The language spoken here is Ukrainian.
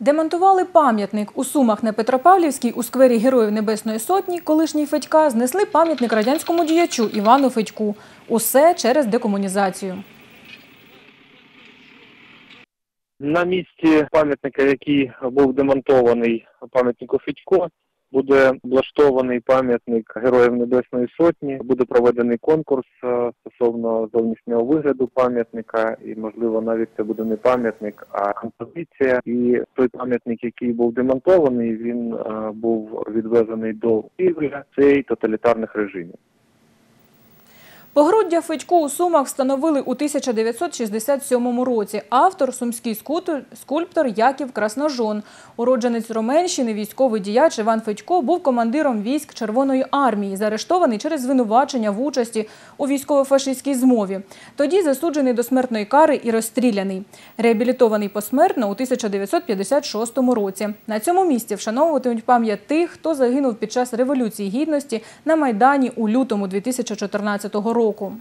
Демонтували пам'ятник у Сумах на Петропавлівській у сквері Героїв Небесної Сотні, колишній Федька, знесли пам'ятник радянському діячу Івану Федьку. Усе через декомунізацію. На місці пам'ятника, який був демонтований пам'ятнику Федько, буде облаштований пам'ятник Героїв Небесної Сотні. Буде проведений конкурс е, стосовно зовнішнього вигляду пам'ятника, і можливо навіть це буде не пам'ятник, а композиція. І той пам'ятник, який був демонтований, він е, був відвезений до Києва цей тоталітарних режимів. Погруддя Федьку у Сумах встановили у 1967 році. Автор – сумський скульптор Яків Красножон. Уродженець Роменщини, військовий діяч Іван Федько був командиром військ Червоної армії, заарештований через звинувачення в участі у військово-фашистській змові. Тоді засуджений до смертної кари і розстріляний. Реабілітований посмертно у 1956 році. На цьому місці вшановуватимуть пам'ять тих, хто загинув під час Революції Гідності на Майдані у лютому 2014 року.